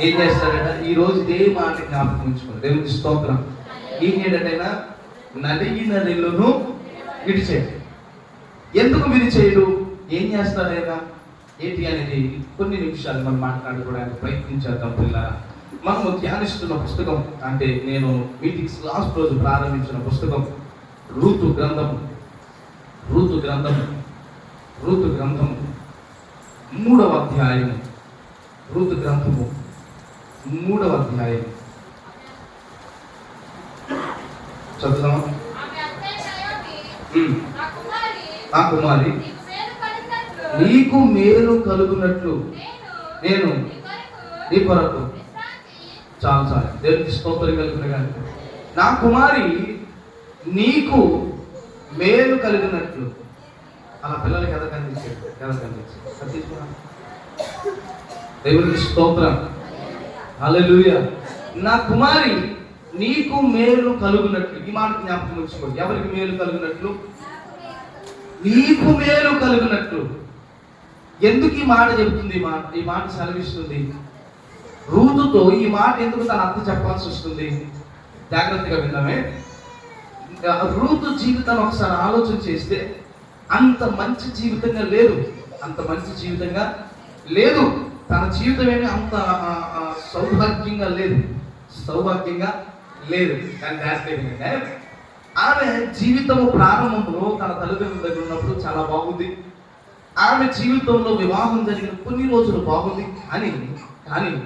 ఏం చేస్తాడట ఈ రోజు దేవి మాట జ్ఞాపకం ఉంచుకోండి. దేవునికి స్తోత్రం. ఏం చేయడటైనా నలిగిన రెల్లును విడిచేయండి ఎందుకు విడిచేయడు ఏం చేస్తాడైనా ఏంటి అనేది కొన్ని నిమిషాలు మనం మాట్లాడుకోవడానికి ప్రయత్నించేద్దాం పిల్లల మనము ధ్యానిస్తున్న పుస్తకం అంటే నేను మీటింగ్స్ లాస్ట్ రోజు ప్రారంభించిన పుస్తకం ఋతు గ్రంథము. ఋతు గ్రంథము. ఋతు గ్రంథము. మూడవ అధ్యాయం ఋతు గ్రంథము. మూడవ అధ్యాయం. కుమారి, ఆ కుమారి నీకు మేలు కలిగినట్లు నేను నీ కొరకు చాలు చాలు దేవునికి స్తోత్రం కలుగున కానీ నా కుమారి నీకు మేలు కలిగినట్లు. అలా పిల్లలకి ఎద కందించాడు ఎద కందించాడు అది తీసుకున్నా దేవునికి స్తోత్రం. అలెలుయ నా కుమారి నీకు మేలు కలుగునట్లు. ఈ మాట జ్ఞాపకం ఉంచుకోండి. ఎవరికి మేలు కలుగునట్లు? నీకు మేలు కలుగునట్లు. ఎందుకు ఈ మాట చెబుతుంది? ఈ మాట ఈ మాట సెలవిస్తుంది. రూతుతో ఈ మాట ఎందుకు తన అర్థం చెప్పాల్సి వస్తుంది? జాగ్రత్తగా విన్నామే? ఇంకా రూతు జీవితాన్ని ఒకసారి ఆలోచన చేస్తే అంత మంచి జీవితంగా లేదు. అంత మంచి జీవితంగా లేదు. తన జీవితం ఏమి అంత సౌభాగ్యంగా లేదు. సౌభాగ్యంగా లేదు. కానీ దాంట్లో ఆమె జీవితం ప్రారంభంలో తన తల్లిదండ్రుల దగ్గర ఉన్నప్పుడు చాలా బాగుంది. ఆమె జీవితంలో వివాహం జరిగిన కొన్ని రోజులు బాగుంది. అని కానీ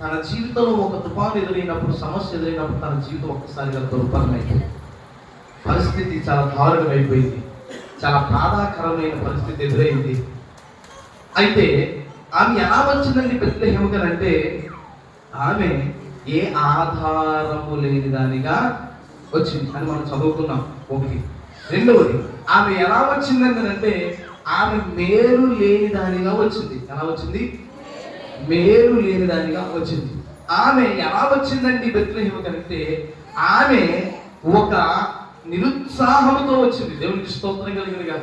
తన జీవితంలో ఒక తుఫాను ఎదురైనప్పుడు సమస్య ఎదురైనప్పుడు తన జీవితం ఒక్కసారిగా దుర్భరమైంది పరిస్థితి చాలా దారుణమైపోయింది. చాలా బాధాకరమైన పరిస్థితి ఎదురైంది. అయితే ఆమె ఎలా వచ్చిందండి పెద్ద అంటే ఆమె ఏ ఆధారము లేని దానిగా వచ్చింది. అని మనం చదువుకున్నాం. ఒకటి రెండవది ఆమె ఎలా వచ్చిందని అంటే ఆమె మేలు లేని దానిగా వచ్చింది. ఎలా వచ్చింది? మేలు లేని దానిగా వచ్చింది. ఆమె ఎలా వచ్చిందండి బెత్లహేమకంటే ఆమె ఒక నిరుత్సాహంతో వచ్చింది. దేవునికి స్తోత్రం కలిగిన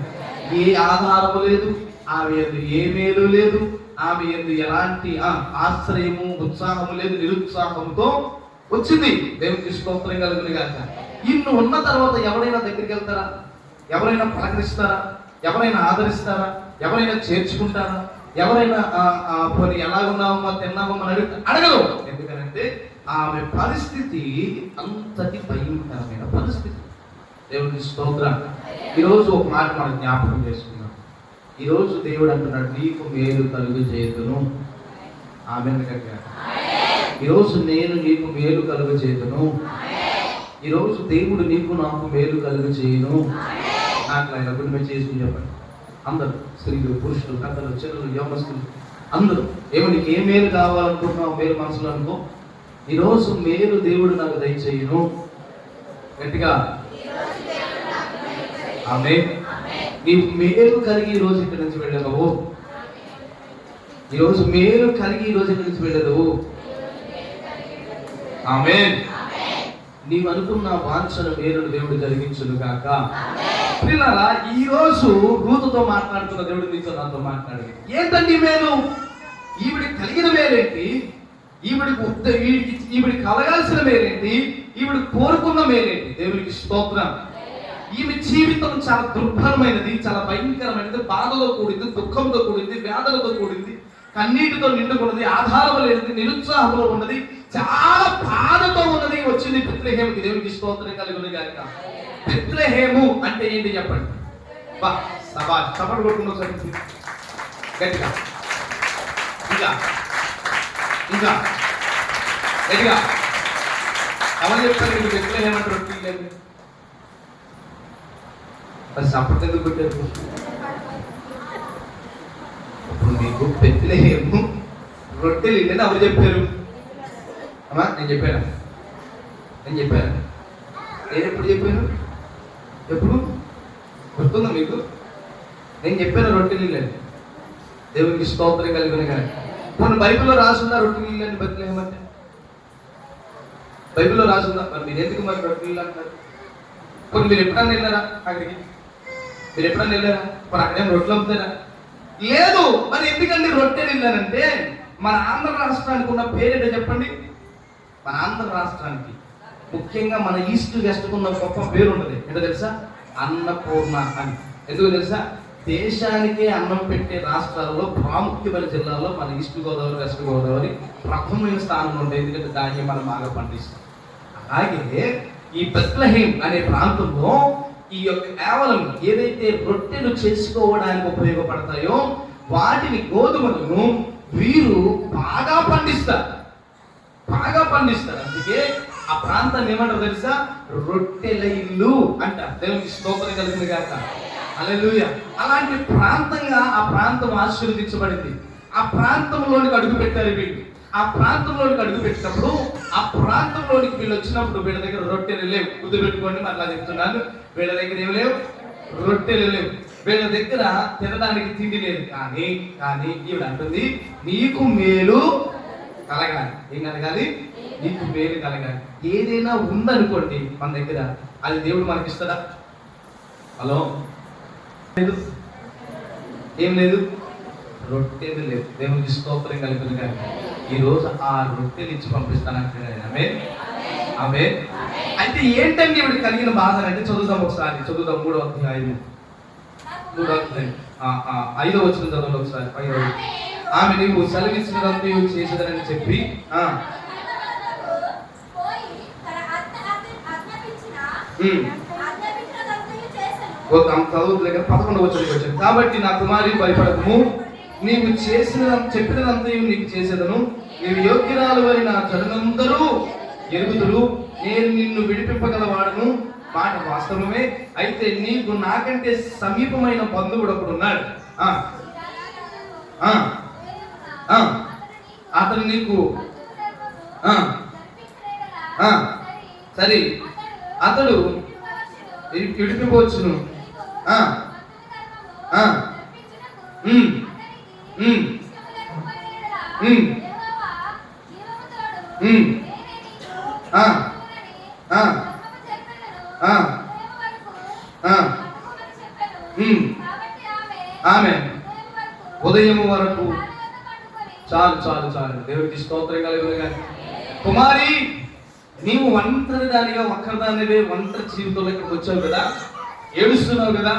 ఏ ఆధారము లేదు ఆమె ఏ మేలు లేదు ఆమె ఎందు ఎలాంటి ఆశ్రయము ఉత్సాహము లేదు నిరుత్సాహంతో వచ్చింది. దేవునికి స్తోత్రం కలిగిన కాక ఇన్ని ఉన్న తర్వాత ఎవరైనా దగ్గరికి వెళ్తారా? ఎవరైనా పలకరిస్తారా? ఎవరైనా ఆదరిస్తారా? ఎవరైనా చేర్చుకుంటారా? ఎవరైనా పని పోనీ ఎలా ఉన్నామో తిన్నామో అని అడుగు అడగదు. ఎందుకంటే ఆమె పరిస్థితి అంతటి భయంకరమైన పరిస్థితి. దేవునికి స్తోత్రం ఈరోజు ఒక మాట మనం జ్ఞాపకం చేసుకుంటాం ఈరోజు దేవుడు అంటున్నాడు నీకు మేలు కలుగు చేతును ఆమె ఈరోజు నేను నీకు మేలు కలుగు చేతును ఈరోజు దేవుడు నీకు నాకు మేలు కలుగు చేయను నాకు ఆయన గుడిమే చేసుకుని చెప్పండి. అందరూ స్త్రీలు పురుషులు కథలు చెల్లెలు యవనస్తులు అందరూ ఏమో నీకు ఏ మేలు కావాలనుకుంటున్నావు మేలు మనసులో అనుకో. ఈరోజు మేలు దేవుడు నాకు దయచేయను. గట్టిగా. ఆమె నీవు మేలు కలిగి ఈ రోజు ఇక్కడి నుంచి వెళ్ళదవు ఈరోజు మేలు కలిగి ఈ రోజు ఇక్కడి నుంచి వెళ్ళదవు ఆమె నీవు అనుకున్న వాంఛన మేలును దేవుడు జరిగించును కాక పిల్లరా ఈ రోజు రూతుతో మాట్లాడుతున్న దేవుడు నీతో నాతో మాట్లాడి. ఏంటండి మేలు? ఈవిడికి కలిగిన మేలేంటి? ఈవిడికి ఉత్త ఈవిడికి ఈవిడికి కలగాల్సిన మేలేంటి? ఈవిడ కోరుకున్న మేలేంటి? దేవుడికి స్తోత్రం. ఈమె జీవితం చాలా దుర్భరమైనది చాలా భయంకరమైనది బాధలో కూడింది దుఃఖంతో కూడింది వేదనతో కూడింది కన్నీటితో నిండుకున్నది ఆధారం లేనిది నిరుత్సాహంలో ఉన్నది చాలా బాధతో ఉన్నది వచ్చింది పిత్రహేమకి దేవునికి స్తోత్రం కలిగిన గాక. పిత్రహేము అంటే ఏంటి చెప్పండి? బా సభా సభలు కొట్టుకుంటూ ఒకసారి గట్టిగా. ఇంకా ఇంకా గట్టిగా. ఎవరు చెప్తారు? మీకు పిత్రహేమంటారు మరి చప్పటి ఎందుకు ఇప్పుడు మీకు పెద్దలేము రొట్టెలు ఇల్లని ఎవరు చెప్పారు. అమ్మా నేను చెప్పాను? నేను చెప్పాను? నేను ఎప్పుడు చెప్పాను? ఎప్పుడు? గుర్తుందా మీకు? నేను చెప్పాను రొట్టెలు ఇల్లని దేవునికి స్తోత్రం కలిగిన కానీ మన బైబిల్లో రాసుందా రొట్టెలు ఇల్లని బతిలేమంటే బైబిల్లో రాసుందా మరి మీరు ఎందుకు మరి రొట్టెలు ఇల్లు అంటారు? కొన్ని మీరు ఎప్పుడన్నా వెళ్ళారా అక్కడికి? మీరు ఎప్పుడైనా వెళ్ళారా? మరి అక్కడేం రొట్టెలు అమ్ముతారా? లేదు మరి ఎందుకండి రొట్టెలు వెళ్ళారంటే మన ఆంధ్ర రాష్ట్రానికి ఉన్న పేరేంటో చెప్పండి. మన ఆంధ్ర రాష్ట్రానికి ముఖ్యంగా మన ఈస్ట్ వెస్ట్ ఉన్న గొప్ప పేరు ఉన్నది ఏంటో తెలుసా? అన్నపూర్ణ అని. ఎందుకు తెలుసా? దేశానికే అన్నం పెట్టే రాష్ట్రాల్లో ప్రాముఖ్యమైన జిల్లాల్లో మన ఈస్ట్ గోదావరి వెస్ట్ గోదావరి ప్రథమైన స్థానంలో ఉంటుంది ఎందుకంటే దాన్ని మనం బాగా పండిస్తాం. అలాగే ఈ బెత్లహీం అనే ప్రాంతంలో ఈ యొక్క కేవలం ఏదైతే రొట్టెలు చేసుకోవడానికి ఉపయోగపడతాయో వాటిని గోధుమలను వీరు బాగా పండిస్తారు. బాగా పండిస్తారు. అందుకే ఆ ప్రాంతం ఏమంటారు తెలుసా? రొట్టెల ఇల్లు అంటారు. దేవునికి స్తోత్రం కలిగింది కాక అలెలుయ అలాంటి ప్రాంతంగా ఆ ప్రాంతం ఆశీర్వదించబడింది. ఆ ప్రాంతంలోనికి అడుగు పెట్టారు వీళ్ళు. ఆ ప్రాంతంలోనికి అడుగు పెట్టినప్పుడు ఆ ప్రాంతంలోనికి వీళ్ళు వచ్చినప్పుడు వీళ్ళ దగ్గర రొట్టెలు లేవు. గుర్తు మరలా చెప్తున్నాను. వీళ్ళ దగ్గర ఏమి లేవు? రొట్టెలు లేవు. వీళ్ళ దగ్గర తినడానికి తిండి లేదు. కానీ కానీ ఈవిడ అంటుంది నీకు మేలు కలగాలి. ఏం కలగాలి? నీకు మేలు కలగాలి. ఏదైనా ఉందనుకోండి మన దగ్గర అది దేవుడు మనకి ఇస్తాడా హలో లేదు. ఏం లేదు? రొట్టెలు లేవు దేవునికి స్తోత్రం కలిపింది కానీ ఈ రోజు ఆ రొట్టెలు ఇచ్చి పంపిస్తానంటున్నాను ఆమె ఆమె అయితే ఏంటండి ఇవిడ కలిగిన బాధ అంటే చదువుదాం ఒకసారి. చదువుదాం మూడో అధ్యాయం మూడో అధ్యాయం. ఐదో వచ్చిన చదవండి ఒకసారి. ఐదో ఆమె నీవు సెలవిచ్చినదంతా చేసేదని చెప్పి చదువుతులే కానీ పదకొండు వచ్చింది. వచ్చాను కాబట్టి నా కుమారి భయపడకము. నీవు చేసిన చెప్పినదంతయు నీకు చేసేదను. నీవు యోగ్యురాలు అని నా జనులందరూ ఎరుగుదురు. నేను నిన్ను విడిపింపగలవాడను. మాట వాస్తవమే. అయితే నీకు నాకంటే సమీపమైన బంధువుడు ఒకడు ఉన్నాడు. అతను నీకు సరే. అతడు విడి- ఆ, ఆ. ఉమ్, ఉమ్, ఉమ్, ఉమ్. ఆ, ఆ, ఆ, ఆ. ఉమ్. ఆమె ఉదయం వరకు చాలు చాలు చాలు దేవుడికి స్తోత్రం కలుగును కానీ కుమారి నీవు ఒంటరి దానిగా ఒక్కరిదానివే ఒంటరి జీవితంలో ఇక్కడికి వచ్చావు కదా? ఏడుస్తున్నావు కదా?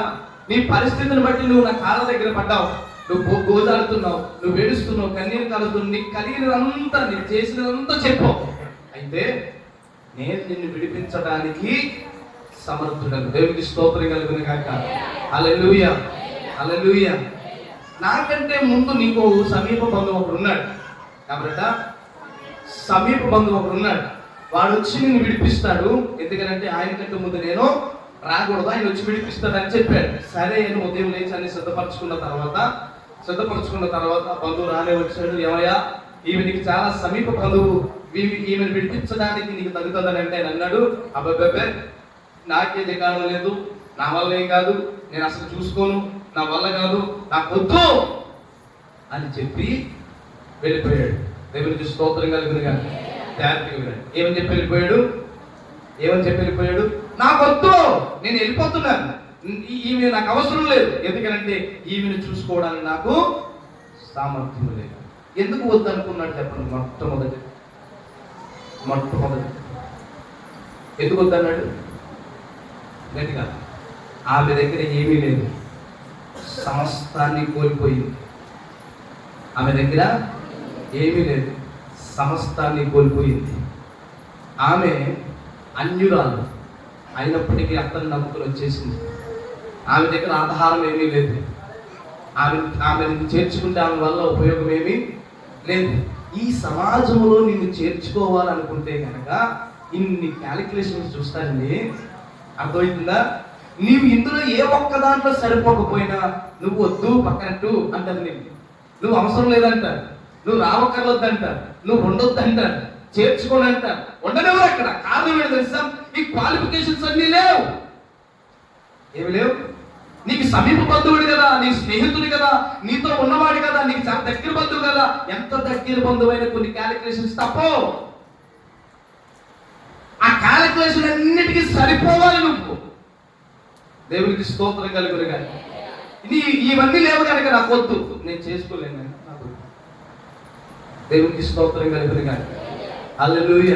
నీ పరిస్థితిని బట్టి నువ్వు నా కాళ్ళ దగ్గర పడ్డావు. నువ్వు గోదాడుతున్నావు నువ్వు ఏడుస్తున్నావు కన్నీరు కలుగుతున్నావు నీకు కలిగినదంతా నీకు చేసినదంతా చెప్పు. అయితే నేను నిన్ను విడిపించడానికి సమర్థుడను. దేవునికి స్తోత్రం కలుగును కాక అలెలుయ అలెలుయ నాకంటే ముందు నీకు సమీప బంధువు ఒకడు ఉన్నాడు. కాబట్టి సమీప బంధువు ఒకడు ఉన్నాడు. వాడు వచ్చి నిన్ను విడిపిస్తాడు. ఎందుకంటే ఆయన కంటే ముందు నేను రాకూడదు. ఆయన వచ్చి విడిపిస్తాడు అని చెప్పాడు. సరే అని ఉదయం లేచి అన్ని సిద్ధపరచుకున్న తర్వాత సిద్ధపరచుకున్న తర్వాత బంధువు రానే వచ్చాడు. ఏమయ్యా ఈమె నీకు చాలా సమీప బంధువు. ఈమెను విడిపించడానికి నీకు తగ్గుతుందని అంటే ఆయన అన్నాడు. అబ్బాబ్బే నాకేది కారణం లేదు. నా వల్ల ఏం కాదు. నేను అసలు చూసుకోను. నా వల్ల కాదు. నాకు వద్దు అని చెప్పి వెళ్ళిపోయాడు. దేవునికి స్తోత్రం కలిగిన కానీ థ్యాంక్ వినండి ఏమని చెప్పి వెళ్ళిపోయాడు? ఏమని చెప్పి వెళ్ళిపోయాడు? నాకు వద్దు నేను వెళ్ళిపోతున్నాను. ఈ- ఈమె నాకు అవసరం లేదు. ఎందుకంటే ఈమెను చూసుకోవడానికి నాకు సామర్థ్యం లేదు. ఎందుకు వద్దు అనుకున్నాడు చెప్పండి మొట్టమొదటి. మొట్టమొదటి. ఎందుకు వద్దన్నాడు గట్టిగా. ఆమె దగ్గర ఏమీ లేదు. సమస్తాన్ని కోల్పోయింది. ఆమె దగ్గర ఏమీ లేదు. సమస్తాన్ని కోల్పోయింది. ఆమె అన్యురాలు అయినప్పటికీ అతని నమ్ముకుని వచ్చేసింది. ఆమె దగ్గర ఆధారం ఏమీ లేదు. ఆమె ఆమెను చేర్చుకుంటే ఆమె వల్ల ఉపయోగం ఏమీ లేదు. ఈ సమాజంలో నిన్ను చేర్చుకోవాలనుకుంటే కనుక ఇన్ని క్యాలిక్యులేషన్స్ చూస్తానండి అర్థమవుతుందా? నీవు ఇందులో ఏ ఒక్క దాంట్లో సరిపోకపోయినా నువ్వు వద్దు పక్కనట్టు అంటారు నీకు నువ్వు అవసరం లేదంటారు. నువ్వు రావక్కర్లొద్దంటారు. నువ్వు ఉండొద్దంటారు. చేర్చుకోని అంటారు ఉండలేవు అక్కడ. కారణం ఏంటో తెలుసా? నీ క్వాలిఫికేషన్స్ అన్నీ లేవు. ఏమి లేవు? నీకు సమీప బంధువుడు కదా నీ స్నేహితుడు కదా నీతో ఉన్నవాడు కదా నీకు చాలా దగ్గర బంధువు కదా. ఎంత దగ్గర బంధువైన కొన్ని క్యాలిక్యులేషన్స్ తప్పో? ఆ క్యాలిక్యులేషన్ అన్నిటికీ సరిపోవాలి నువ్వు. దేవునికి స్తోత్రం కలుగురు కానీ ఇది ఇవన్నీ లేవు కనుక నాకు వద్దు. నేను చేసుకోలేను. దేవునికి స్తోత్రం కలిపిన కానీ అల్లెలుయ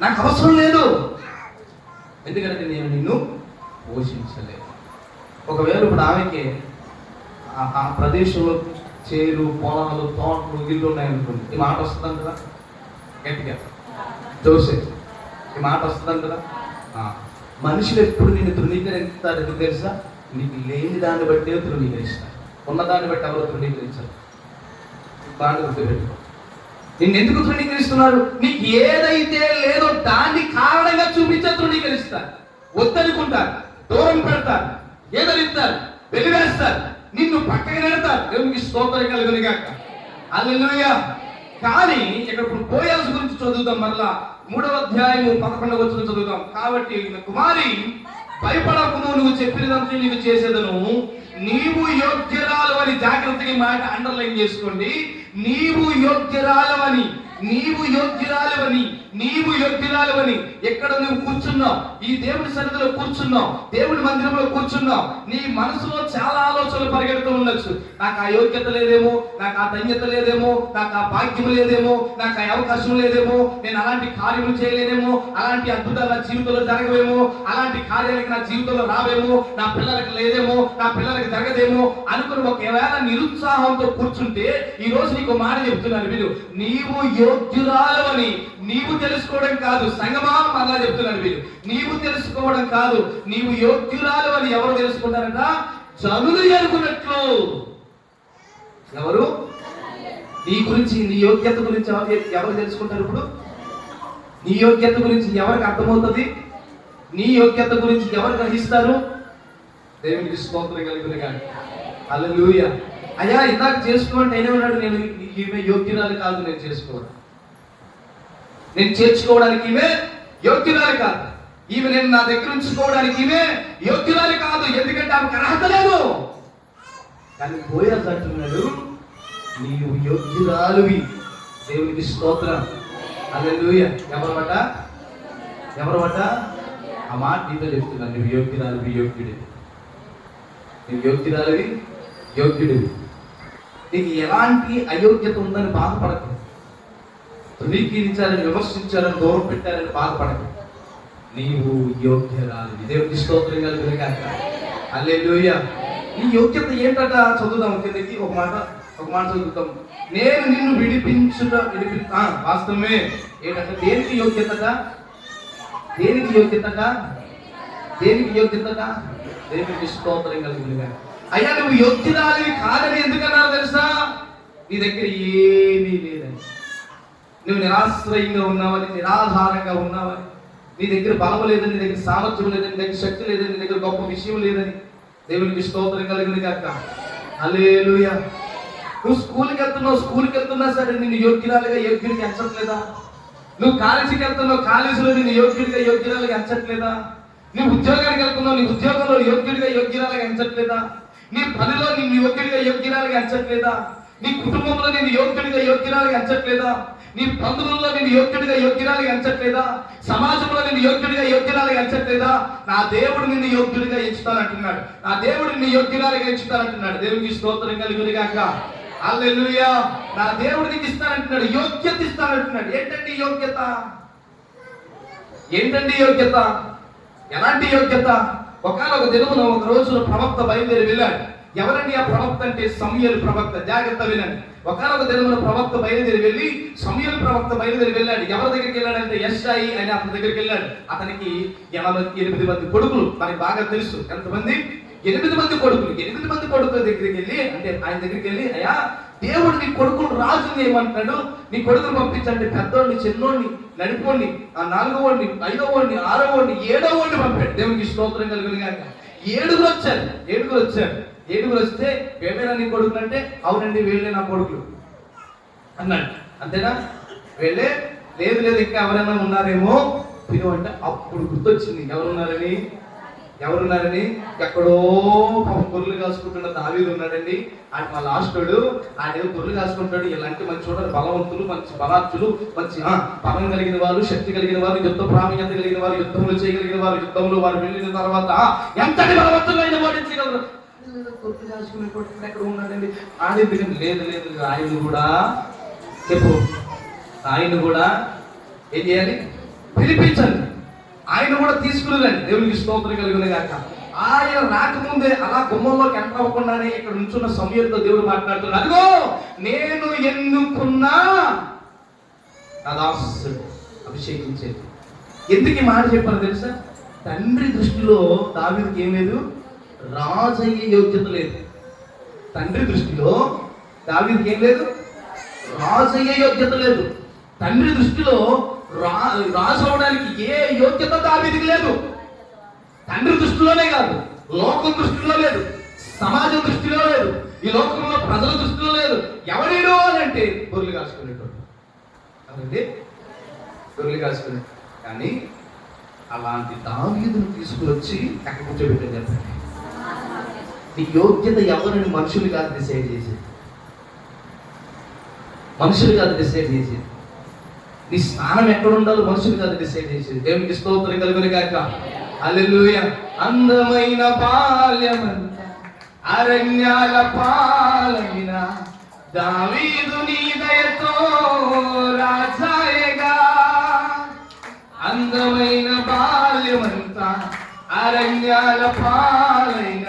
నాకు అవసరం లేదు. ఎందుకంటే నేను నిన్ను పోషించలేదు ఒకవేళ ఇప్పుడు ఆమెకి ఆ- ప్రదేశంలో చేలు పొలాలు తోటలు ఇల్లు ఉన్నాయనుకోండి ఈ మాట వస్తుందంట కదా? గట్టిగా. జోసే ఈ మాట వస్తుందంట కదా? మనుషులు ఎప్పుడు నిన్ను తృణీకరిస్తారు ఎందుకు తెలుసా? నీకు లేని దాన్ని బట్టే తృణీకరిస్తారు ఉన్న దాన్ని బట్టి ఎవరు తృణీకరించారు బాగా గుర్తుపెట్టుకో నిన్ను ఎందుకు తృణీకరిస్తున్నారు? నీకు ఏదైతే లేదో దాన్ని కారణంగా చూపించే తృణీకరిస్తారు. వద్దనుకుంటారు దూరం పెడతారు ఏదరిస్తారు వెలివేస్తారు నిన్ను పక్కకి నెడతారు. దేవునికి స్తోత్రం కలుగుని గాక అల్లెలుయ కానీ ఇక్కడ ఇప్పుడు పోయాల్సి గురించి చదువుదాం మరలా. మూడవ అధ్యాయము పదకొండవ వచ్చిన చదువుదాం. కాబట్టి కుమారి భయపడకుము నువ్వు చెప్పినదంతా నీకు చేసేదను. నీవు యోగ్యరాలు అని జాగ్రత్తగా మాట అండర్లైన్ చేసుకోండి. నీవు యోగ్యరాలవని నీవు యోగ్యురాలవని నీవు యోగ్యురాలవని ఎక్కడ నువ్వు కూర్చున్నావు? ఈ దేవుడి సన్నిధిలో కూర్చున్నావు. దేవుడి మందిరంలో కూర్చున్నావు. నీ మనసులో చాలా ఆలోచనలు పరిగెడుతూ ఉండొచ్చు. నాకు ఆ యోగ్యత లేదేమో నాకు ఆ ధన్యత లేదేమో నాకు ఆ భాగ్యం లేదేమో నాకు ఆ అవకాశం లేదేమో నేను అలాంటి కార్యములు చేయలేనేమో అలాంటి అద్భుతాలు నా జీవితంలో జరగవేమో అలాంటి కార్యాలకి నా జీవితంలో రావేమో నా పిల్లలకు లేదేమో నా పిల్లలకి జరగదేమో అనుకుని ఒకవేళ నిరుత్సాహంతో కూర్చుంటే ఈ రోజు నీకు మాట చెప్తున్నాను వీడు నీవు యోగ్యురాలవని నీవు తెలుసుకోవడం కాదు. సంగమా మరలా చెప్తున్నారు వీళ్ళు నీవు తెలుసుకోవడం కాదు. నీవు యోగ్యురాలు అని ఎవరు తెలుసుకుంటారంట? జనులు ఎరుగునట్లు. ఎవరు? నీ గురించి నీ యోగ్యత గురించి ఎవరు ఎవరు తెలుసుకుంటారు ఇప్పుడు? నీ యోగ్యత గురించి ఎవరికి అర్థమవుతుంది? నీ యోగ్యత గురించి ఎవరు గ్రహిస్తారు? దేవునికి స్తోత్రం కలిగిన కానీ అల్లెలూయ అయ్యా ఇందాక చేసుకోమంటే అయినా ఉన్నాడు. నేను ఈమె యోగ్యురాలు కాదు నేను చేసుకోవడం. నేను చేర్చుకోవడానికి ఈమె యోగ్యురాలు కాదు. ఈమె నేను నా దగ్గర ఉంచుకోవడానికి ఈమె యోగ్యురాలు కాదు. ఎందుకంటే ఆమెకు అర్హత లేదు. కానీ పోయాల్సి అంటున్నాడు నీవు యోగ్యురాలువి. దేవునికి స్తోత్రం. అల్లెలూయ ఎవరు బట ఎవరు బట ఆ మాట నీతో చెప్తున్నాను నువ్వు యోగ్యురాలువి యోగ్యుడివి. నువ్వు యోగ్యురాలువి యోగ్యుడివి. నీకు ఎలాంటి అయోగ్యత ఉందని బాధపడకు. ధృవీకరించారని విమర్శించారని దూరం పెట్టారని బాధపడకు. నీవు యోగ్యరాలు. దేవునికి స్తోత్రం కలిగిన అల్లెలుయ నీ యోగ్యత ఏంటట? చదువుదాం. కిందకి ఒక మాట ఒక మాట చదువుతాం. నేను నిన్ను విడిపించుట విడిపి ఆ, వాస్తవమే. ఏంటంటే దేనికి యోగ్యతట? దేనికి యోగ్యతట? దేనికి యోగ్యతట? దేవునికి స్తోత్రం కలిగింది అయ్యా నువ్వు యోగ్యరాలి కాదని ఎందుకన్నారు తెలుసా? నీ దగ్గర ఏమీ లేదని. నువ్వు నిరాశ్రయంగా ఉన్నావని నిరాధారంగా ఉన్నావని నీ దగ్గర బలం లేదని నీ దగ్గర సామర్థ్యం లేదని నీ దగ్గర శక్తి లేదని నీ దగ్గర గొప్ప విషయం లేదని దేవునికి స్తోత్రం కలిగిన కాక అలేలుయ నువ్వు స్కూల్కి వెళ్తున్నావు స్కూల్కి వెళ్తున్నా సరే నిన్ను యోగ్యురాలుగా యోగ్యుడికి ఎంచట్లేదా? నువ్వు కాలేజీకి వెళ్తున్నావు కాలేజీలో నిన్ను యోగ్యుడిగా యోగ్యురాలుగా ఎంచట్లేదా? నీ ఉద్యోగానికి వెళ్తున్నావు నీ ఉద్యోగంలో యోగ్యుడిగా యోగ్యురాలుగా ఎంచట్లేదా? నీ పనిలో నిన్ను యోగ్యుడిగా యోగ్యురాలుగా ఎంచట్లేదా? నీ కుటుంబంలో నేను యోగ్యుడిగా యోగ్యురాలుగా ఎంచట్లేదా? నీ బంధువుల్లో నేను యోగ్యుడిగా యోగ్యురాలుగా ఎంచట్లేదా? సమాజంలో నేను యోగ్యుడిగా యోగ్యురాలుగా ఎంచట్లేదా? నా దేవుడు నిన్ను యోగ్యుడిగా ఎంచుతానంటున్నాడు. నా దేవుడు నిన్ను యోగ్యురాలుగా ఎంచుతానంటున్నాడు. దేవునికి స్తోత్రం కలిగిన అల్లెలుయా నా దేవుడు నీకు ఇస్తానంటున్నాడు. యోగ్యత ఇస్తానంటున్నాడు. ఏంటండి యోగ్యత? ఏంటండి యోగ్యత? ఎలాంటి యోగ్యత? ఒకనొక దినమున ఒక రోజున ప్రవక్త బయలుదేరి వెళ్ళాడు. ఎవరండి ఆ ప్రవక్త అంటే? సమయలు ప్రవక్త. జాగ్రత్త వినండి. ఒకనొక దినమున ప్రవక్త బయలుదేరి వెళ్ళి సమయలు ప్రవక్త బయలుదేరి వెళ్ళాడు. ఎవరి దగ్గరికి వెళ్ళాడంటే ఎస్ఐ అని అతని దగ్గరికి వెళ్ళాడు. అతనికి ఎనభై ఎనిమిది మంది కొడుకులు. మనకి బాగా తెలుసు. ఎంతమంది? ఎనిమిది మంది కొడుకులు. ఎనిమిది మంది కొడుకుల దగ్గరికి వెళ్ళి అంటే ఆయన దగ్గరికి వెళ్ళి అయ్యా దేవుడు నీ కొడుకులు రాజు ఏమంటాడు నీ కొడుకులు పంపించండి. పెద్దోడిని చిన్నోడిని నడిపోండి ఆ నాలుగో వాడిని ఐదో వాడిని ఆరో ఏడో వాడిని పంపాడు. దేవునికి స్తోత్రం కలిగిన గాక. ఏడుగురు వచ్చారు. ఏడుగురు వచ్చారు. ఏడుగురు వస్తే ఏమైనా నీ కొడుకులు అంటే అవునండి వీళ్ళే నా కొడుకులు అన్నాడు. అంతేనా? వెళ్ళే లేదు లేదు ఇంకా ఎవరైనా ఉన్నారేమో పిలువంటే అప్పుడు గుర్తొచ్చింది. ఎవరున్నారని? ఎవరున్నారని? ఎక్కడో పాపం గొర్రెలు కాసుకుంటున్న దావీలు ఉన్నాడండి. ఆయన మా లాస్టోడు. ఆయన ఏదో గొర్రెలు కాసుకుంటాడు. ఇలాంటి మంచి చూడాలి బలవంతులు మంచి బలార్చులు మంచి బలం కలిగిన వారు శక్తి కలిగిన వారు యుద్ధ ప్రాముఖ్యత కలిగిన వారు యుద్ధములు చేయగలిగిన వారు యుద్ధంలో వారు వెళ్ళిన తర్వాత ఎంతటి బలవంతులైన ఓడించగలరు గొర్రెలు కాసుకునే కొడుకు ఎక్కడ ఉన్నాడండి ఆయన లేదు లేదు ఆయన కూడా చెప్పు. ఆయన కూడా ఏం చేయాలి? పిలిపించండి. ఆయన కూడా తీసుకునేదండి దేవునికి స్తోత్రం కలిగిన కాక ఆయన రాకముందే అలా గుమ్మంలోకి ఎంటర్ అవ్వకుండానే ఇక్కడ నుంచున్న సమయంలో దేవుడు మాట్లాడుతున్నాడు. అదిగో నేను ఎన్నుకున్నా నా దాసుడు అభిషేకించేది. ఎందుకు ఈ మాట చెప్పారు తెలుసా? తండ్రి దృష్టిలో దావీదుకి ఏం లేదు? రాజయ్యే యోగ్యత లేదు. తండ్రి దృష్టిలో దావీదికి ఏం లేదు? రాజయ్యే యోగ్యత లేదు. తండ్రి దృష్టిలో రా రాజు అవడానికి ఏ యోగ్యత దావీదికి లేదు. తండ్రి దృష్టిలోనే కాదు లోకం దృష్టిలో లేదు సమాజం దృష్టిలో లేదు ఈ లోకంలో ప్రజల దృష్టిలో లేదు. ఎవరిడో అని అంటే గొర్రెలు కాసుకునేటోడు అవునండి? గొర్రెలు కాసుకునే కానీ అలాంటి దావీదును తీసుకువచ్చి ఎక్కడ కూర్చోబెట్టారు చెప్పండి. నీ యోగ్యత ఎవరిని మనుషులు కాదు డిసైడ్ చేసేది? మనుషులు కాదు డిసైడ్ చేసేది. నీ స్థానం ఎక్కడ ఉండాలో మనుషులు కాదు డిసైడ్ చేసేది. దేవునికి స్తోత్రం కలుగుని కాక అల్లెలుయ అందమైన బాల్యమంత అరణ్యాల పాలైన దావీదు నీ దయతో రాజాయగా. అందమైన బాల్యమంతా అరణ్యాల పాలైన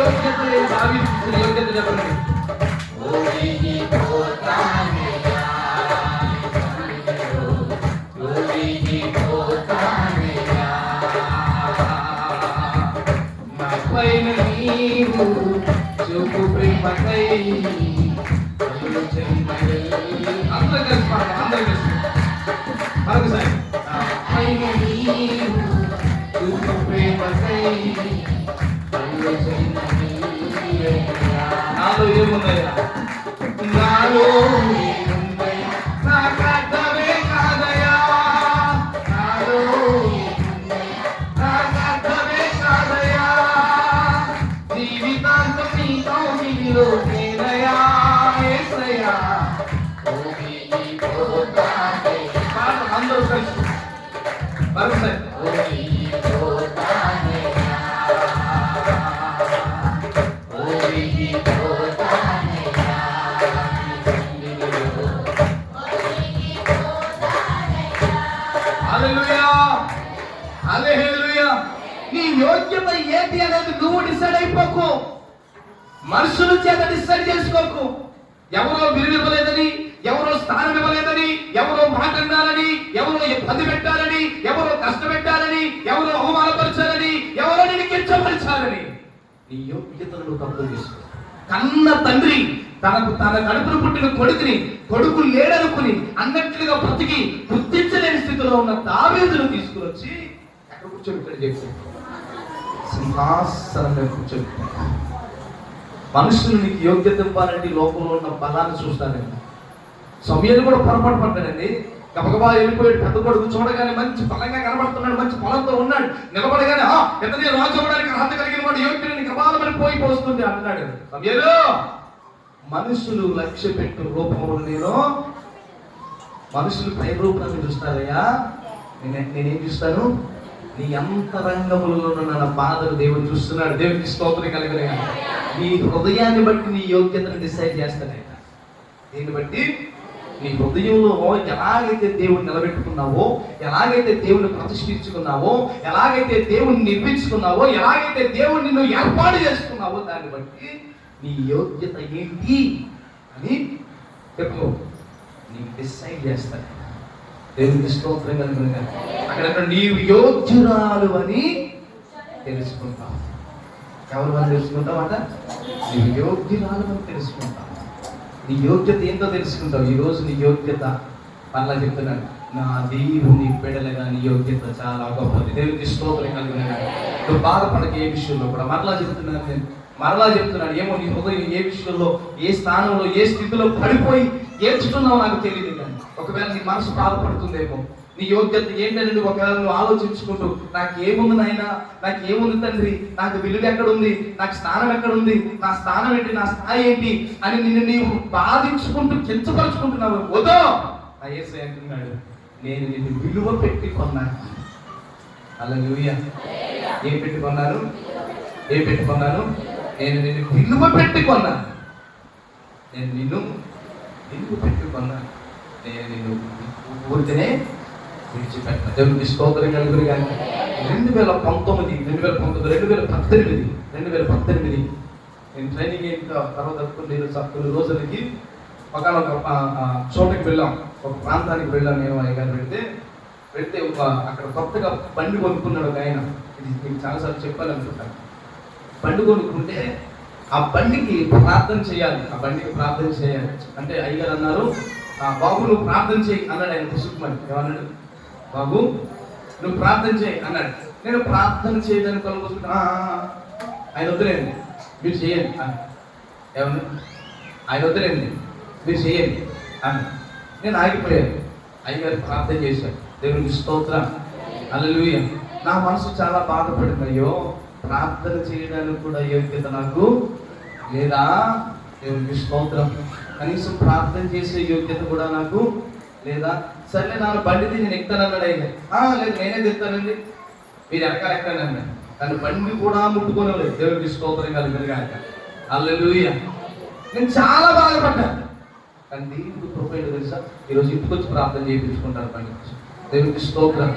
యోగ్యత లేదు దావీదుకి యోగ్యత చెప్పండి. నాపైన నీవు చూపు ప్రేమకై అందరూ కలిసి అందరూ కలిసి మరొకసారి నీవు చూపు ప్రేమకై నాలో నాలో కాదయ్యా నాలో కాదయ్యా జీవితాంతం నీతో నీలో నేనయ్యా అందరూ కలిసి మరొకసారి నువ్వు డిసైడ్ అయిపోకు. మనుషుల చేత డిసైడ్ చేసుకోకు. ఎవరో బిరుదు ఎవరో స్థానం ఇవ్వలేదని ఎవరో మాట అన్నారని ఎవరో ఇబ్బంది పెట్టాలని ఎవరో కష్టపెట్టాలని ఎవరో అవమానపరచాలని ఎవరో నేను కించపరచాలని. నీ యోగ్యతను తప్పు చేసుకో కన్న తండ్రి తనకు తన కడుపును పుట్టిన కొడుకుని కొడుకు లేడనుకుని అన్నట్లుగా బ్రతికి గుర్తించలేని స్థితిలో ఉన్న తావేదును తీసుకుని వచ్చి ఎక్కడ కూర్చోబెట్టాడు చెప్పి మీద కూర్చోబెట్టాను మనుషులు నీకు యోగ్యత ఇవ్వాలంటే లోపంలో ఉన్న బలాన్ని చూస్తానండి సమయాన్ని కూడా పొరపాటు పడ్డానండి గబగబా వెళ్ళిపోయాడు పెద్ద కొడుకు చూడగానే మంచి బలంగా కనబడుతున్నాడు మంచి బలంతో ఉన్నాడు. నిలబడగానే "ఆ, ఇతనే రాజు అవ్వడానికి అర్హత కలిగిన వాడు యోగ్యుడిని గబాలమని పోయి పోస్తుంది అన్నాడు. సమయాలు! మనుషులు లక్ష్య పెట్టు రూపంలో నేను. మనుషులు పై రూపాన్ని చూస్తారయ్యా. నేను నేనేం చూస్తాను? నీ అంతరంగములలో ఉన్న నా బాధలు దేవుడు చూస్తున్నాడు. దేవుడికి స్తోత్రం కలిగిన నీ హృదయాన్ని బట్టి నీ యోగ్యతను డిసైడ్ చేస్తాడయ్యా దీన్ని బట్టి? నీ హృదయంలో ఎలాగైతే దేవుని నిలబెట్టుకున్నావో ఎలాగైతే దేవుని ప్రతిష్ఠించుకున్నావో ఎలాగైతే దేవుని నిర్మించుకున్నావో ఎలాగైతే దేవుని నిన్ను ఏర్పాటు చేసుకున్నావో దాన్ని బట్టి నీ యోగ్యత ఏంటి అని చెప్పు. నీకు డిసైడ్ చేస్తాను. దేవునికి స్తోత్రం కలుగును అక్కడక్కడ అక్కడ నీవు యోగ్యురాలు అని తెలుసుకుంటావు. ఎవరు అని తెలుసుకుంటామట నీ యోగ్యురాలు అని తెలుసుకుంటాం నీ యోగ్యత ఏంటో తెలుసుకుంటావు. ఈ రోజు నీ యోగ్యత పనుల చెప్తున్నాను నా దేవుని పెడలగా నీ యోగ్యత చాలా గొప్పది. దేవునికి స్తోత్రం కలిగిన నువ్వు బాధపడక ఏ విషయంలో కూడా. మరలా చెప్తున్నాను నేను. మరలా చెప్తున్నాడు. ఏమో నీ హృదయం ఏ విషయంలో ఏ స్థానంలో ఏ స్థితిలో పడిపోయి ఏడ్చుకున్నావు నాకు తెలియదు ఒకవేళ నీ మనసు బాధపడుతుందేమో నీ యోగ్యత ఏంటని నువ్వు ఒకవేళ నువ్వు ఆలోచించుకుంటూ నాకు ఏముంది నాయన? నాకు ఏముంది తండ్రి? నాకు విలువ ఎక్కడుంది? నాకు స్థానం ఎక్కడుంది? నా స్థానం ఏంటి? నా స్థాయి ఏంటి? అని నిన్ను నీవు బాధించుకుంటూ కించపరుచుకుంటున్నావు. వదో! ఆ అంటున్నాడు నేను నిన్ను విలువ పెట్టి కొన్నాను. అలా ఏం పెట్టి కొన్నాను? ఏం పెట్టి కొన్నాను? నేను నిన్ను విలువ పెట్టి కొన్నాను. నేను నిన్ను విలువ పెట్టి కొన్నాను. నేను నిన్ను ఊరితేనే విడిచిపెట్టిన దేవునికి స్తోత్రం కలుగురు కానీ రెండు వేల పంతొమ్మిది రెండు వేల పంతొమ్మిది రెండు వేల పద్దెనిమిది రెండు వేల పద్దెనిమిది. నేను ట్రైనింగ్ అయిన తర్వాత కొన్ని కొన్ని రోజులకి ఒక చోటకి వెళ్ళాం. ఒక ప్రాంతానికి వెళ్ళాం నేను ఆయన పెడితే పెడితే ఒక అక్కడ కొత్తగా బండి కొనుక్కున్నాడు ఒక ఆయన. ఇది నేను చాలాసార్లు చెప్పాలనుకుంటాను. బండి కొనుక్కుంటే ఆ బండికి ప్రార్థన చేయాలి. ఆ బండికి ప్రార్థన చేయాలి. అంటే అయ్యగారు అన్నారు బాబు నువ్వు ప్రార్థన చేయి అన్నాడు ఆయన పుసుకుమని ఏమన్నాడు? బాబు నువ్వు ప్రార్థన చేయి అన్నాడు. నేను ప్రార్థన చేయడానికి కలుగుతుంటా ఆయన వద్దులేండి మీరు చేయండి అని ఏమన్నా ఆయన వద్దులేండి మీరు చేయండి అని నేను ఆగిపోయాను. అయ్యగారు ప్రార్థన చేశాను దేవునికి స్తోత్రం. అల్లెలుయ నా మనసు చాలా బాధపడింది. అయ్యో ప్రార్థన చేయడానికి కూడా యోగ్యత నాకు లేదా? దేవునికి స్తోత్రం. కనీసం ప్రార్థన చేసే యోగ్యత కూడా నాకు లేదా సరే నాన్న బండిది నేను ఎక్కుతానన్నాడు ఆయన. లేదు నేనే తెస్తానండి. మీరు ఎక్కడ ఎక్కానండి కానీ బండి కూడా ముట్టుకోలేదు దేవుడికి స్తోత్రం కలిగిన కాక అల్లెలుయ నేను చాలా బాధపడ్డాను కానీ దేవుడు కృప తెలుసా? ఈరోజు ఇంటికి వచ్చి ప్రార్థన చేయించుకుంటాను బండి. దేవుడికి దేవునికి స్తోత్రం.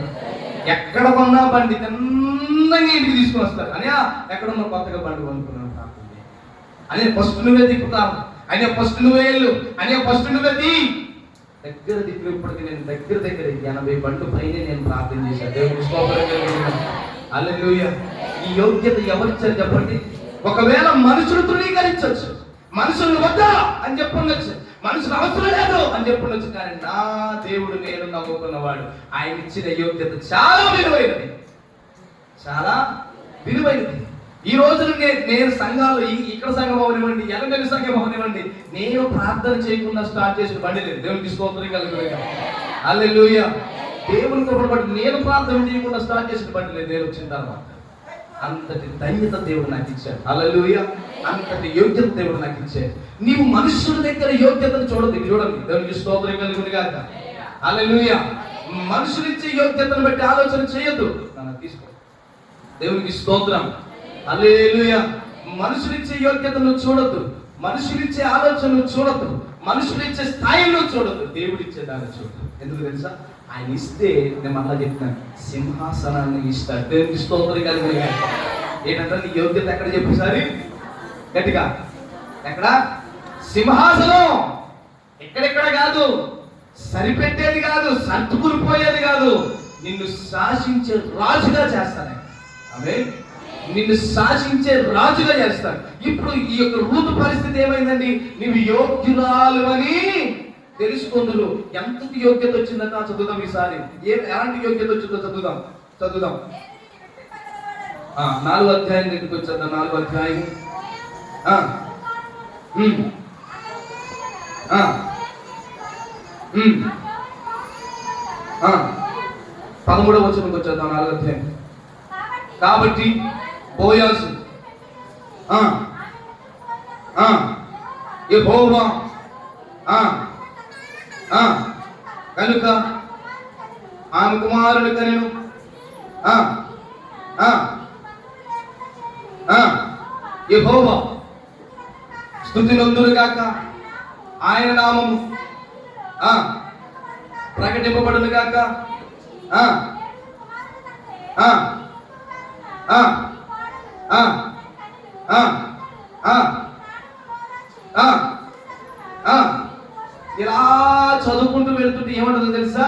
ఎక్కడ కొన్నా బండి తిన్నంగా ఇంటికి తీసుకుని వస్తారు. అని ఎక్కడ ఉన్న కొత్తగా బండి కొనుక్కున్నాను. ప్రార్థన అనే ఫస్ట్ నువ్వే తిప్పుతాను అనే ఫస్ట్ నువ్వే వెళ్ళు. అనే ఫస్ట్ నువ్వే తీ. దగ్గర తిప్పినప్పటికీ నేను దగ్గర దగ్గర ఎనభై బండ్లు పైన నేను ప్రార్థన చేశాను. అల్లెలుయ ఈ యోగ్యత ఎవరిచ్చారు చెప్పండి? ఒకవేళ మనుషులు తృణీకరించవచ్చు మనుషులు వద్దా అని చెప్పుండొచ్చు. మనుషులు అవసరం లేదు అని చెప్పుండొచ్చు. కానీ నా దేవుడు నేను నమ్ముకున్నవాడు ఆయన ఇచ్చిన యోగ్యత చాలా విలువైనది. చాలా విలువైనది. ఈ రోజున నేను సంఘాలు ఇక్కడ సంఘం అవనివ్వండి ఎనగని సంఘం అవనివ్వండి నేను ప్రార్థన చేయకుండా స్టార్ట్ చేసిన బండి లేదు. దేవునికి స్తోత్రం కలుగుతుంది అల్లెలుయ దేవుని కృపను నేను ప్రార్థన చేయకుండా స్టార్ట్ చేసిన బండి లేదు. నేను వచ్చిన తర్వాత అంతటి ధన్యత దేవుడు నాకు ఇచ్చాడు. అల్లెలుయ అంతటి యోగ్యత దేవుడు నాకు ఇచ్చాడు. నీవు మనుషుల దగ్గర యోగ్యతను చూడదు చూడండి దేవునికి స్తోత్రం కలుగుతుంది కాక అల్లెలుయ మనుషులు ఇచ్చే యోగ్యతను బట్టి ఆలోచన చేయొద్దు. తీసుకో. దేవునికి స్తోత్రం. అల్లేలుయ మనుషులిచ్చే యోగ్యతను చూడొద్దు. మనుషులిచ్చే ఆలోచనను చూడొద్దు. మనుషులిచ్చే స్థాయిలో చూడద్దు. దేవుడిచ్చే దాన్ని చూడదు ఎందుకు తెలుసా? ఆయన ఇస్తే నేను మళ్ళా చెప్తాను సింహాసనాన్ని ఇస్తాడు. దేవునికి స్తోత్రం కలిగి ఏంటంటే నీ యోగ్యత ఎక్కడ చెప్పేసారి గట్టిగా. ఎక్కడ? సింహాసనం. ఎక్కడెక్కడ కాదు? సరిపెట్టేది కాదు. సర్దుకుని పోయేది కాదు. నిన్ను శాసించే రాజుగా చేస్తాను అవే నిన్ను శాసించే రాజుగా చేస్తాను ఇప్పుడు ఈ యొక్క రూతు పరిస్థితి ఏమైందండి? నీవు యోగ్యురాలు అని తెలుసుకుందులు ఎంత యోగ్యత వచ్చిందట చదువుదాం ఈసారి. ఏ ఎలాంటి యోగ్యత వచ్చిందో చదువుదాం. చదువుదాం. ఆ, అధ్యాయం దగ్గరికి వచ్చేద్దాం. నాలుగు అధ్యాయం. పదమూడవ వచనంకి వచ్చేద్దాం. నాలుగు అధ్యాయం. కాబట్టి పోయాల్సి. ఏ ఆ, కనుక ఆమె కుమారుడు కనెను ఏ ఆ, స్థుతి గాక ఆయన నామము. ఆ, ప్రకటింపబడును గాక. ఆ, ఆ, ఆ. ఇలా చదువుకుంటూ వెళ్తుంటే ఏమంటుందో తెలుసా?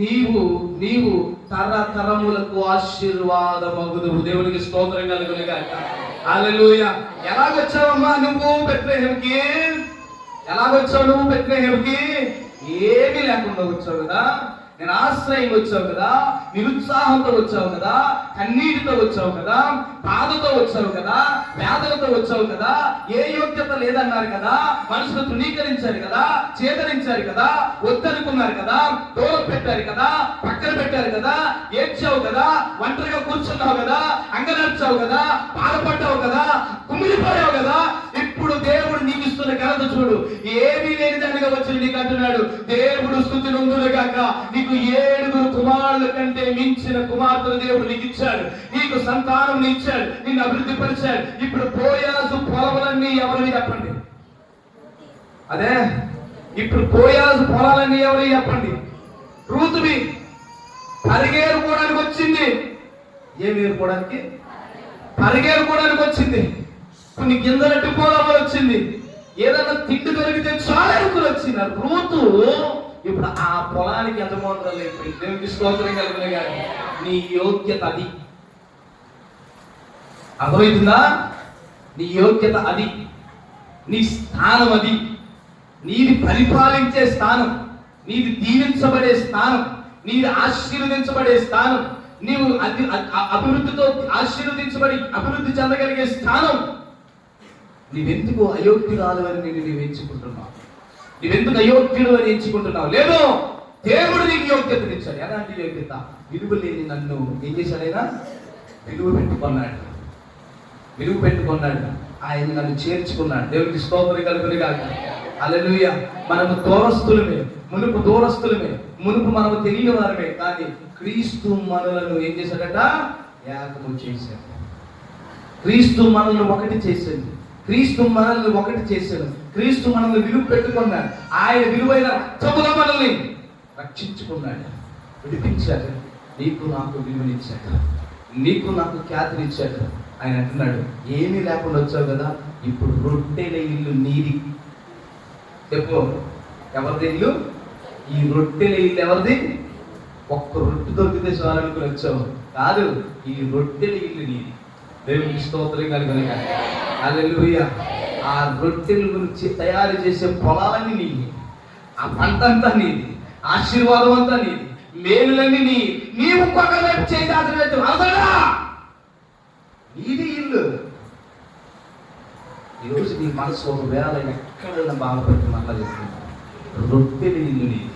నీవు నీవు తరతరములకు ఆశీర్వాదమగుదు దేవునికి స్తోత్రం కలుగునుగా అలెలుయ ఎలాగొచ్చావమ్మా నువ్వు బెత్లెహేమ్కి? ఎలాగొచ్చావు నువ్వు బెత్లెహేమ్కి? ఏమీ లేకుండా వచ్చావు కదా? నేను ఆశ్రయం వచ్చావు కదా నిరుత్సాహంతో వచ్చావు కదా కన్నీటితో వచ్చావు కదా బాధతో వచ్చావు కదా వేదనతో వచ్చావు కదా ఏ యోగ్యత లేదన్నారు కదా మనుషులు తృణీకరించారు కదా చేతరించారు కదా వద్దనుకున్నారు కదా దూరం పెట్టారు కదా పక్కన పెట్టారు కదా ఏడ్చావు కదా ఒంటరిగా కూర్చున్నావు కదా అంగనర్చావు కదా బాధపడ్డావు కదా కుమిలిపోయావు కదా ఇప్పుడు దేవుడు నీకు ఇస్తున్న ఘనత చూడు. ఏమీ లేని దానిగా వచ్చి నీకు అంటున్నాడు. దేవుడు స్థుతి నొందులు కాక నీకు ఏడుగురు కుమారుల కంటే మించిన కుమార్తెను దేవుడు నీకు ఇచ్చాడు నీకు సంతానం ఇచ్చాడు నిన్ను అభివృద్ధి పరిచాడు. ఇప్పుడు పోయాసు పొలములన్నీ ఎవరిని చెప్పండి అదే? ఇప్పుడు పోయాసు పొలాలన్నీ ఎవరి చెప్పండి రూతువి పరిగేరుకోవడానికి వచ్చింది. ఏమి ఏరుకోవడానికి? పరిగేరుకోవడానికి వచ్చింది. కొన్ని గింజలట్టు పోదామని వచ్చింది. ఏదైనా తిండి దొరికితే చాలా ఎక్కువ వచ్చింది ఆ రూతు ఇప్పుడు ఆ పొలానికి ఎంత మాత్రం లేదు దేవునికి స్తోత్రం కలిగిన కానీ నీ యోగ్యత అది. అర్థమవుతుందా? నీ యోగ్యత అది. నీ స్థానం అది. నీది పరిపాలించే స్థానం. నీది దీవించబడే స్థానం. నీది ఆశీర్వదించబడే స్థానం. నీవు అభివృద్ధితో ఆశీర్వదించబడి అభివృద్ధి చెందగలిగే స్థానం. నీవెందుకు అయోగ్యురాలు అని నేను నీవు ఎంచుకుంటున్నావు? నీవెందుకు అయోగ్యుడు అని ఎంచుకుంటున్నావు? లేదు దేవుడు నీకు యోగ్యతనిచ్చాడు ఎలాంటి యోగ్యత? విలువ లేని నన్ను ఏం చేశాడైనా విలువ పెట్టుకున్నాడు. విలువ పెట్టుకున్నాడు. ఆయన నన్ను చేర్చుకున్నాడు. దేవుడికి స్తోత్రం కలుగుని కాక అలలుయ మనము దూరస్తులమే. మునుపు దూరస్తులమే. మునుపు మనము తెలియని వారమే కానీ క్రీస్తు మనలను ఏం చేశాడట? ఏకము చేశాడు. క్రీస్తు మనల్ని ఒకటి చేసింది క్రీస్తు మనల్ని ఒకటి చేశాడు. క్రీస్తు మనల్ని విలువ పెట్టుకున్నాడు. ఆయన విలువైన రక్తములో మనల్ని రక్షించుకున్నాడు. విడిపించాడు. నీకు నాకు విలువనిచ్చాడు నీకు నాకు ఖ్యాతినిచ్చాడు ఆయన అంటున్నాడు ఏమీ లేకుండా వచ్చావు కదా? ఇప్పుడు రొట్టెల ఇల్లు నీది. చెప్పు ఎవరిది ఇల్లు? ఈ రొట్టెల ఇల్లు ఎవరిది? ఒక్క రొట్టె దొరికితే చాలనుకుని వచ్చావు. కాదు ఈ రొట్టెల ఇల్లు నీది. దేవునికి స్తోత్రం కలుగునగా. అల్లెలుయ్య ఆ రొట్టెల గురించి తయారు చేసే పొలాలన్నీ నీవి. ఆ పంట అంతా నీది. ఆశీర్వాదం అంతా నీది. మేలులన్నీ నీ నీవు ఒక్కొక్క వైపు చేయి అవసరా నీది ఇల్లు. ఈరోజు నీ మనసు ఒకవేళ ఎక్కడైనా బాధపడుతుంది మళ్ళా చెప్తున్నా. రొట్టెల ఇల్లు నీది.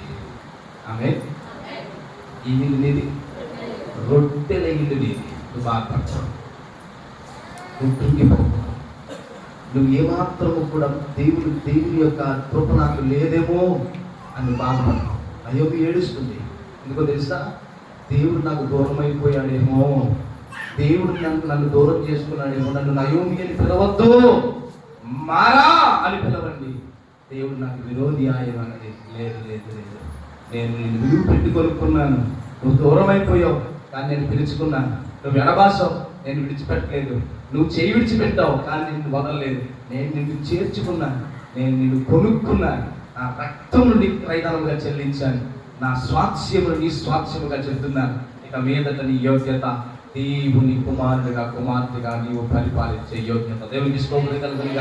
ఆమె ఈ ఇల్లు నీది. రొట్టెల ఇల్లు నీది. నువ్వు బాధపడతావు నువ్వు నువ్వు ఏమాత్రము కూడా దేవుడు దేవుని యొక్క కృప నాకు లేదేమో అని బాధపడతావు అయ్యోకి ఏడుస్తుంది. ఎందుకో తెలుసా? దేవుడు నాకు దూరం అయిపోయాడేమో దేవుడు నన్ను నన్ను దూరం చేసుకున్నాడేమో. నన్ను నయోమి అని పిలవద్దు. మారా అని పిలవండి. దేవుడు నాకు విరోధి ఆయన లేదు లేదు లేదు. నేను నేను విలువ పెట్టి కొనుక్కున్నాను. నువ్వు దూరం అయిపోయావు కానీ నేను పిలుచుకున్నాను. నువ్వు ఎడబాసావు. నేను విడిచిపెట్టలేదు. నువ్వు చేయి విడిచిపెట్టావు కానీ నిన్ను వదలలేదు. నేను నిన్ను చేర్చుకున్నాను. నేను నిన్ను కొనుక్కున్నాను. నా రక్తం నుండి క్రైదానంగా చెల్లించాను. నా స్వాస్థ్యమును నీ స్వాస్యముగా చెప్తున్నాను. ఇక మీదట నీ యోగ్యత దేవుని కుమారుడిగా కుమార్తెగా నీవు పరిపాలించే యోగ్యత. దేవుని స్తోత్రం కలుగుని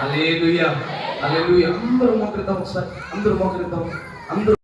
అలేలుయ అలేలుయ అందరూ మోకరిద్దాం ఒకసారి. అందరూ మోకరిద్దాం. అందరూ